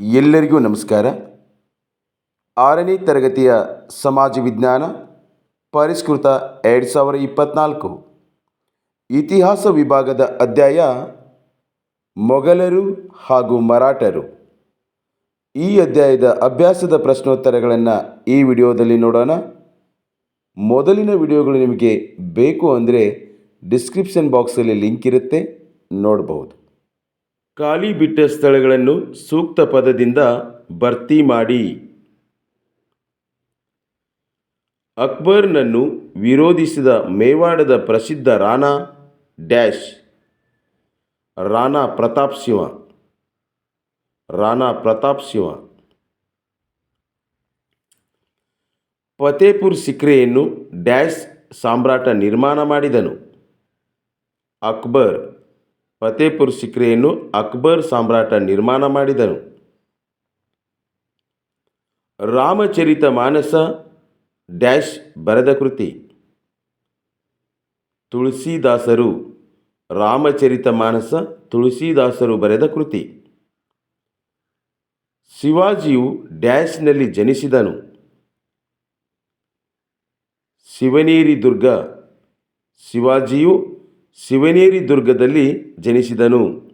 ಎಲ್ಲರಿಗೂ ನಮಸ್ಕಾರ. ಆರನೇ ತರಗತಿಯ ಸಮಾಜ ವಿಜ್ಞಾನ ಪರಿಷ್ಕೃತ ಎರಡು ಸಾವಿರ ಇಪ್ಪತ್ತ್ನಾಲ್ಕು ಇತಿಹಾಸ ವಿಭಾಗದ ಅಧ್ಯಾಯ ಮೊಘಲರು ಹಾಗೂ ಮರಾಠರು. ಈ ಅಧ್ಯಾಯದ ಅಭ್ಯಾಸದ ಪ್ರಶ್ನೋತ್ತರಗಳನ್ನು ಈ ವಿಡಿಯೋದಲ್ಲಿ ನೋಡೋಣ. ಮೊದಲಿನ ವಿಡಿಯೋಗಳು ನಿಮಗೆ ಬೇಕು ಅಂದರೆ ಡಿಸ್ಕ್ರಿಪ್ಷನ್ ಬಾಕ್ಸಲ್ಲಿ ಲಿಂಕ್ ಇರುತ್ತೆ ನೋಡಬಹುದು ಖಾಲಿ ಬಿಟ್ಟ ಸ್ಥಳಗಳನ್ನು ಸೂಕ್ತ ಪದದಿಂದ ಭರ್ತಿ ಮಾಡಿ. ಅಕ್ಬರ್ನನ್ನು ವಿರೋಧಿಸಿದ ಮೇವಾಡದ ಪ್ರಸಿದ್ಧ ರಾಣಾ ಡ್ಯಾಶ್, ರಾಣಾ ಪ್ರತಾಪ್ ಸಿಂಹ ರಾಣಾ ಪ್ರತಾಪ್ ಸಿಂಹ ಫತೇಪುರ್ ಸಿಕ್ರೆಯನ್ನು ಡ್ಯಾಶ್ ಸಾಮ್ರಾಟ ನಿರ್ಮಾಣ ಮಾಡಿದನು. ಅಕ್ಬರ್ ಫತೇಪುರ್ ಸಿಕ್ರಿಯನ್ನು ಅಕ್ಬರ್ ಸಾಮ್ರಾಟ ನಿರ್ಮಾಣ ಮಾಡಿದನು. ರಾಮಚರಿತ ಮಾನಸ ಡ್ಯಾಶ್ ಬರೆದ ಕೃತಿ. ತುಳಸಿದಾಸರು ರಾಮಚರಿತ ಮಾನಸ ತುಳಸಿದಾಸರು ಬರೆದ ಕೃತಿ. ಶಿವಾಜಿಯು ಡ್ಯಾಶ್ನಲ್ಲಿ ಜನಿಸಿದನು. ಶಿವನೇರಿ ದುರ್ಗ ಶಿವಾಜಿಯು ಶಿವನೇರಿ ದುರ್ಗದಲ್ಲಿ ಜನಿಸಿದನು.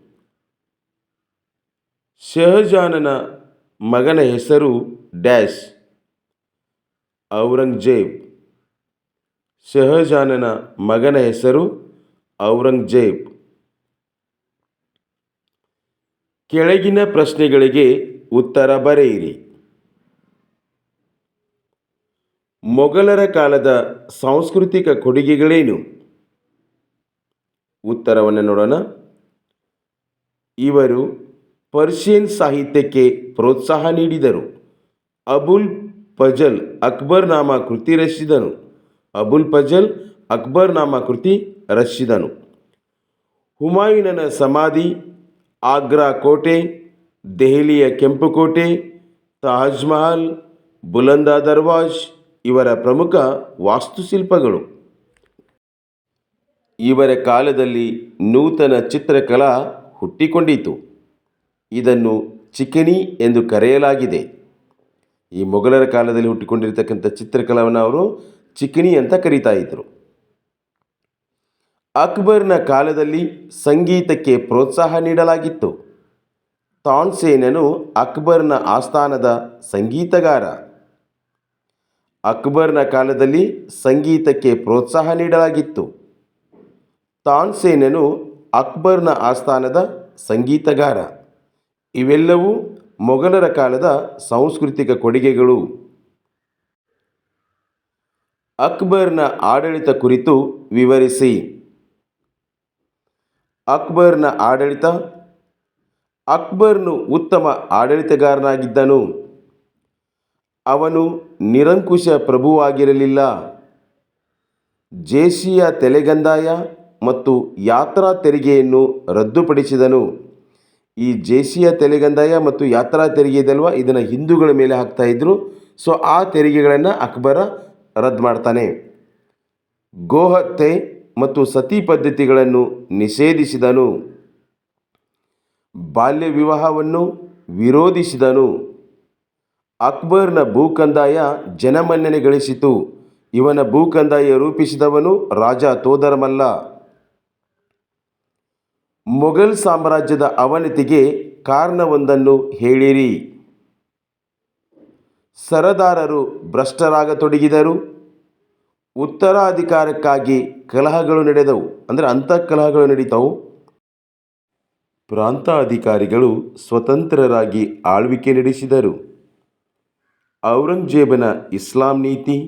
ಶಹಜಾನನ ಮಗನ ಹೆಸರು ಡ್ಯಾಶ್. ಔರಂಗಜೇಬ್. ಶಹಜಾನನ ಮಗನ ಹೆಸರು ಔರಂಗಜೇಬ್. ಕೆಳಗಿನ ಪ್ರಶ್ನೆಗಳಿಗೆ ಉತ್ತರ ಬರೆಯಿರಿ. ಮೊಘಲರ ಕಾಲದ ಸಾಂಸ್ಕೃತಿಕ ಕೊಡುಗೆಗಳೇನು? ಉತ್ತರವನ್ನು ನೋಡೋಣ. ಇವರು ಪರ್ಷಿಯನ್ ಸಾಹಿತ್ಯಕ್ಕೆ ಪ್ರೋತ್ಸಾಹ ನೀಡಿದರು. ಅಬುಲ್ ಅಕ್ಬರ್ ನಾಮ ಕೃತಿ ರಚಿಸಿದನು. ಅಬುಲ್ ಅಕ್ಬರ್ ನಾಮ ಕೃತಿ ರಚಿಸಿದನು. ಹುಮಾಯೂನನ ಸಮಾಧಿ, ಆಗ್ರಾ ಕೋಟೆ, ದೆಹಲಿಯ ಕೆಂಪುಕೋಟೆ, ತಾಜ್ ಮಹಲ್, ಬುಲಂದ ದರ್ವಾಜ್ ಇವರ ಪ್ರಮುಖ ವಾಸ್ತುಶಿಲ್ಪಗಳು. ಇವರ ಕಾಲದಲ್ಲಿ ನೂತನ ಚಿತ್ರಕಲಾ ಹುಟ್ಟಿಕೊಂಡಿತು. ಇದನ್ನು ಚಿಕನಿ ಎಂದು ಕರೆಯಲಾಗಿದೆ. ಈ ಮೊಘಲರ ಕಾಲದಲ್ಲಿ ಹುಟ್ಟಿಕೊಂಡಿರ್ತಕ್ಕಂಥ ಚಿತ್ರಕಲಾವನ್ನು ಅವರು ಚಿಕನಿ ಅಂತ ಕರೀತಾ ಇದ್ದರು ಅಕ್ಬರ್ನ ಕಾಲದಲ್ಲಿ ಸಂಗೀತಕ್ಕೆ ಪ್ರೋತ್ಸಾಹ ನೀಡಲಾಗಿತ್ತು. ತಾನ್ಸೇನನು ಅಕ್ಬರ್ನ ಆಸ್ಥಾನದ ಸಂಗೀತಗಾರ. ಅಕ್ಬರ್ನ ಕಾಲದಲ್ಲಿ ಸಂಗೀತಕ್ಕೆ ಪ್ರೋತ್ಸಾಹ ನೀಡಲಾಗಿತ್ತು. ತಾನ್ಸೇನನು ಅಕ್ಬರ್ನ ಆಸ್ಥಾನದ ಸಂಗೀತಗಾರ. ಇವೆಲ್ಲವೂ ಮೊಘಲರ ಕಾಲದ ಸಾಂಸ್ಕೃತಿಕ ಕೊಡುಗೆಗಳು. ಅಕ್ಬರ್ನ ಆಡಳಿತ ಕುರಿತು ವಿವರಿಸಿ. ಅಕ್ಬರ್ನ ಆಡಳಿತ, ಅಕ್ಬರ್ನು ಉತ್ತಮ ಆಡಳಿತಗಾರನಾಗಿದ್ದನು. ಅವನು ನಿರಂಕುಶ ಪ್ರಭುವಾಗಿರಲಿಲ್ಲ. ಜೇಸಿಯ ತೆಲೆಗಂದಾಯ ಮತ್ತು ಯಾತ್ರಾ ತೆರಿಗೆಯನ್ನು ರದ್ದುಪಡಿಸಿದನು. ಈ ಜೇಸಿಯ ತೆಲೆಗಂದಾಯ ಮತ್ತು ಯಾತ್ರಾ ತೆರಿಗೆ ಇದಲ್ವ? ಇದನ್ನು ಹಿಂದೂಗಳ ಮೇಲೆ ಹಾಕ್ತಾ ಇದ್ರು. ಸೊ ಆ ತೆರಿಗೆಗಳನ್ನು ಅಕ್ಬರ ರದ್ದು ಮಾಡ್ತಾನೆ. ಗೋಹತ್ಯೆ ಮತ್ತು ಸತಿ ಪದ್ಧತಿಗಳನ್ನು ನಿಷೇಧಿಸಿದನು. ಬಾಲ್ಯ ವಿವಾಹವನ್ನು ವಿರೋಧಿಸಿದನು. ಅಕ್ಬರ್ನ ಭೂಕಂದಾಯ ಜನಮನ್ನಣೆ ಗಳಿಸಿತು ಇವನ ಭೂಕಂದಾಯ ರೂಪಿಸಿದವನು ರಾಜ ತೋದರಮಲ್ಲ. ಮೊಘಲ್ ಸಾಮ್ರಾಜ್ಯದ ಅವನತಿಗೆ ಕಾರಣವೊಂದನ್ನು ಹೇಳಿರಿ. ಸರದಾರರು ಭ್ರಷ್ಟರಾಗತೊಡಗಿದರು. ಉತ್ತರಾಧಿಕಾರಕ್ಕಾಗಿ ಕಲಹಗಳು ನಡೆದವು. ಅಂದರೆ ಅಂಥ ಕಲಹಗಳು ನಡೀತವು. ಪ್ರಾಂತಾಧಿಕಾರಿಗಳು ಸ್ವತಂತ್ರರಾಗಿ ಆಳ್ವಿಕೆ ನಡೆಸಿದರು. ಔರಂಗಜೇಬನ ಇಸ್ಲಾಂ ನೀತಿ,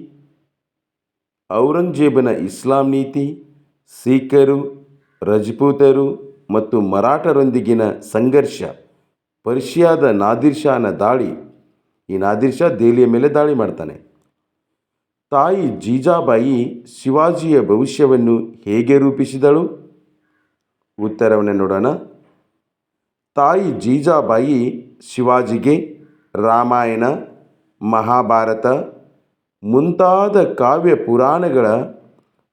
ಔರಂಗಜೇಬನ ಇಸ್ಲಾಂ ನೀತಿ ಸಿಖ್ಖರು ರಜಪೂತರು ಮತ್ತು ಮರಾಠರೊಂದಿಗಿನ ಸಂಘರ್ಷ. ಪರ್ಷಿಯಾದ ನಾದಿರ್ ಶಾನ ದಾಳಿ, ಈ ನಾದಿರ್ ಶಾ ದೆಹಲಿಯ ಮೇಲೆ ದಾಳಿ ಮಾಡ್ತಾನೆ. ತಾಯಿ ಜೀಜಾಬಾಯಿ ಶಿವಾಜಿಯ ಭವಿಷ್ಯವನ್ನು ಹೇಗೆ ರೂಪಿಸಿದಳು? ಉತ್ತರವನ್ನು ನೋಡೋಣ. ತಾಯಿ ಜೀಜಾಬಾಯಿ ಶಿವಾಜಿಗೆ ರಾಮಾಯಣ, ಮಹಾಭಾರತ, ಮುಂತಾದ ಕಾವ್ಯ ಪುರಾಣಗಳ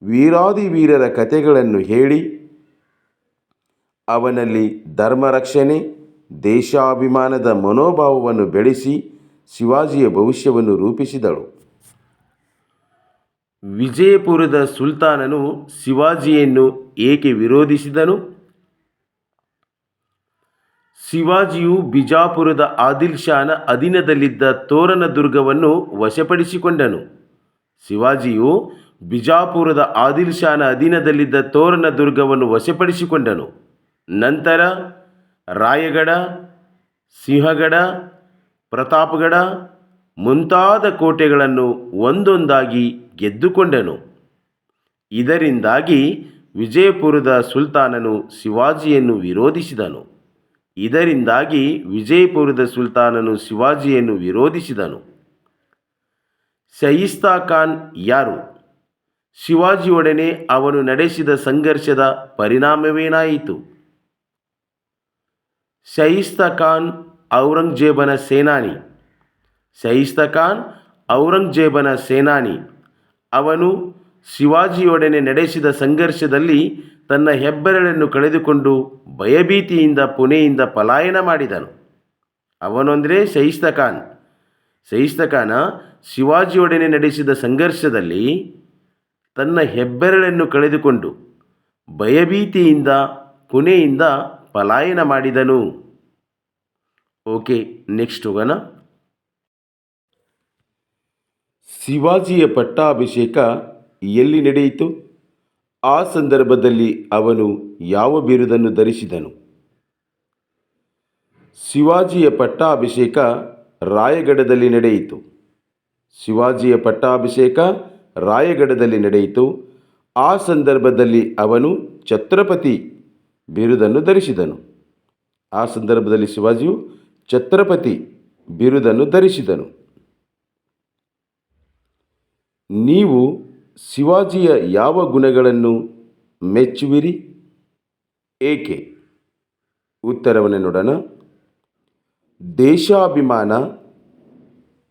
ವೀರಾದಿವೀರರ ಕಥೆಗಳನ್ನು ಹೇಳಿ ಅವನಲ್ಲಿ ಧರ್ಮ ರಕ್ಷಣೆ ದೇಶಾಭಿಮಾನದ ಮನೋಭಾವವನ್ನು ಬೆಳೆಸಿ ಶಿವಾಜಿಯ ಭವಿಷ್ಯವನ್ನು ರೂಪಿಸಿದಳು. ವಿಜಯಪುರದ ಸುಲ್ತಾನನು ಶಿವಾಜಿಯನ್ನು ಏಕೆ ವಿರೋಧಿಸಿದನು? ಶಿವಾಜಿಯು ಬಿಜಾಪುರದ ಆದಿಲ್ ಶಾನ ಅಧೀನದಲ್ಲಿದ್ದ ತೋರಣ ದುರ್ಗವನ್ನು ವಶಪಡಿಸಿಕೊಂಡನು. ಶಿವಾಜಿಯು ಬಿಜಾಪುರದ ಆದಿಲ್ ಶಾನ ಅಧೀನದಲ್ಲಿದ್ದ ತೋರಣ ದುರ್ಗವನ್ನು ವಶಪಡಿಸಿಕೊಂಡನು. ನಂತರ ರಾಯಗಡ, ಸಿಂಹಗಡ, ಪ್ರತಾಪಗಡ ಮುಂತಾದ ಕೋಟೆಗಳನ್ನು ಒಂದೊಂದಾಗಿ ಗೆದ್ದುಕೊಂಡನು. ಇದರಿಂದಾಗಿ ವಿಜಯಪುರದ ಸುಲ್ತಾನನು ಶಿವಾಜಿಯನ್ನು ವಿರೋಧಿಸಿದನು. ಇದರಿಂದಾಗಿ ವಿಜಯಪುರದ ಸುಲ್ತಾನನು ಶಿವಾಜಿಯನ್ನು ವಿರೋಧಿಸಿದನು. ಸಯಿಸ್ತಾ ಖಾನ್ ಯಾರು? ಶಿವಾಜಿಯೊಡನೆ ಅವನು ನಡೆಸಿದ ಸಂಘರ್ಷದ ಪರಿಣಾಮವೇನಾಯಿತು? ಶಯಿಸ್ತಾ ಖಾನ್ ಔರಂಗಜೇಬನ ಸೇನಾನಿ. ಶಹಿಸ್ತ ಖಾನ್ ಔರಂಗಜೇಬನ ಸೇನಾನಿ. ಅವನು ಶಿವಾಜಿಯೊಡನೆ ನಡೆಸಿದ ಸಂಘರ್ಷದಲ್ಲಿ ತನ್ನ ಹೆಬ್ಬೆರಳನ್ನು ಕಳೆದುಕೊಂಡು ಭಯಭೀತಿಯಿಂದ ಪುಣೆಯಿಂದ ಪಲಾಯನ ಮಾಡಿದನು. ಅವನೊಂದರೆ ಶಹಿಸ್ತ ಖಾನ್ ಶಹಿಸ್ತ ಖಾನ ಶಿವಾಜಿಯೊಡನೆ ನಡೆಸಿದ ಸಂಘರ್ಷದಲ್ಲಿ ತನ್ನ ಹೆಬ್ಬೆರಳನ್ನು ಕಳೆದುಕೊಂಡು ಭಯಭೀತಿಯಿಂದ ಪುಣೆಯಿಂದ ಪಲಾಯನ ಮಾಡಿದನು. ಓಕೆ ನೆಕ್ಸ್ಟ್ ಹೋಗೋಣ. ಶಿವಾಜಿಯ ಪಟ್ಟಾಭಿಷೇಕ ಎಲ್ಲಿ ನಡೆಯಿತು? ಆ ಸಂದರ್ಭದಲ್ಲಿ ಅವನು ಯಾವ ಬಿರುದನ್ನು ಧರಿಸಿದನು? ಶಿವಾಜಿಯ ಪಟ್ಟಾಭಿಷೇಕ ರಾಯಗಢದಲ್ಲಿ ನಡೆಯಿತು. ಶಿವಾಜಿಯ ಪಟ್ಟಾಭಿಷೇಕ ರಾಯಗಢದಲ್ಲಿ ನಡೆಯಿತು. ಆ ಸಂದರ್ಭದಲ್ಲಿ ಅವನು ಛತ್ರಪತಿ ಬಿರುದನ್ನು ಧರಿಸಿದನು. ಆ ಸಂದರ್ಭದಲ್ಲಿ ಶಿವಾಜಿಯು ಛತ್ರಪತಿ ಬಿರುದನ್ನು ಧರಿಸಿದನು. ನೀವು ಶಿವಾಜಿಯ ಯಾವ ಗುಣಗಳನ್ನು ಮೆಚ್ಚುವಿರಿ? ಏಕೆ? ಉತ್ತರವನ್ನು ನೋಡೋಣ. ದೇಶಾಭಿಮಾನ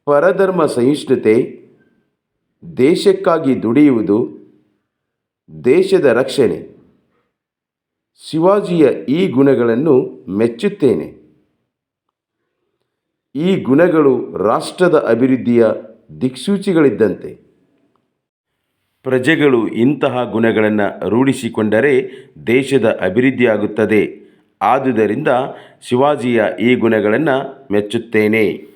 ಪರಧರ್ಮ ಸಹಿಷ್ಣುತೆ ದೇಶಕ್ಕಾಗಿ ದುಡಿಯುವುದು, ದೇಶದ ರಕ್ಷಣೆ. ಶಿವಾಜಿಯ ಈ ಗುಣಗಳನ್ನು ಮೆಚ್ಚುತ್ತೇನೆ. ಈ ಗುಣಗಳು ರಾಷ್ಟ್ರದ ಅಭಿವೃದ್ಧಿಯ ದಿಕ್ಸೂಚಿಗಳಿದ್ದಂತೆ. ಪ್ರಜೆಗಳು ಇಂತಹ ಗುಣಗಳನ್ನು ರೂಢಿಸಿಕೊಂಡರೆ ದೇಶದ ಅಭಿವೃದ್ಧಿಯಾಗುತ್ತದೆ ಆದುದರಿಂದ ಶಿವಾಜಿಯ ಈ ಗುಣಗಳನ್ನು ಮೆಚ್ಚುತ್ತೇನೆ.